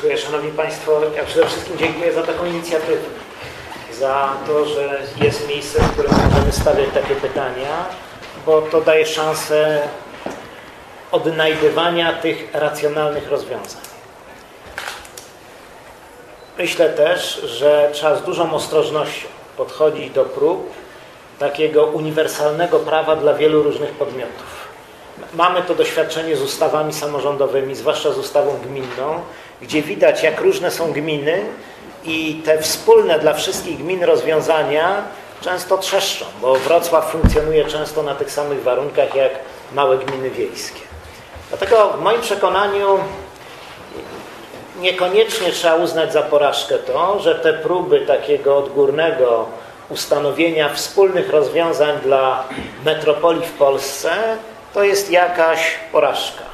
Dziękuję, Szanowni Państwo. Ja przede wszystkim dziękuję za taką inicjatywę. Za to, że jest miejsce, w którym możemy stawiać takie pytania, bo to daje szansę odnajdywania tych racjonalnych rozwiązań. Myślę też, że trzeba z dużą ostrożnością podchodzić do prób takiego uniwersalnego prawa dla wielu różnych podmiotów. Mamy to doświadczenie z ustawami samorządowymi, zwłaszcza z ustawą gminną, gdzie widać, jak różne są gminy i te wspólne dla wszystkich gmin rozwiązania często trzeszczą, bo Wrocław funkcjonuje często na tych samych warunkach jak małe gminy wiejskie. Dlatego w moim przekonaniu niekoniecznie trzeba uznać za porażkę to, że te próby takiego odgórnego ustanowienia wspólnych rozwiązań dla metropolii w Polsce to jest jakaś porażka.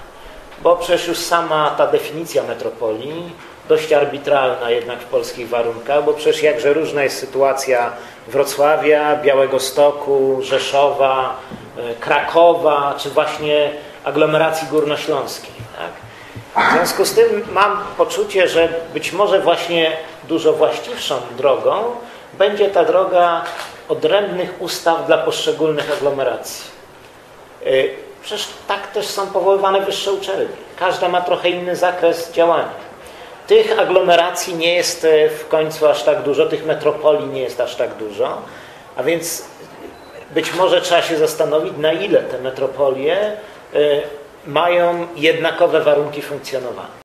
Bo przecież już sama ta definicja metropolii, dość arbitralna jednak w polskich warunkach, bo przecież jakże różna jest sytuacja Wrocławia, Białego Stoku, Rzeszowa, Krakowa, czy właśnie aglomeracji górnośląskiej. Tak? W związku z tym mam poczucie, że być może właśnie dużo właściwszą drogą będzie ta droga odrębnych ustaw dla poszczególnych aglomeracji. Przecież tak też są powoływane wyższe uczelnie. Każda ma trochę inny zakres działania. Tych aglomeracji nie jest w końcu aż tak dużo, tych metropolii nie jest aż tak dużo, a więc być może trzeba się zastanowić, na ile te metropolie mają jednakowe warunki funkcjonowania.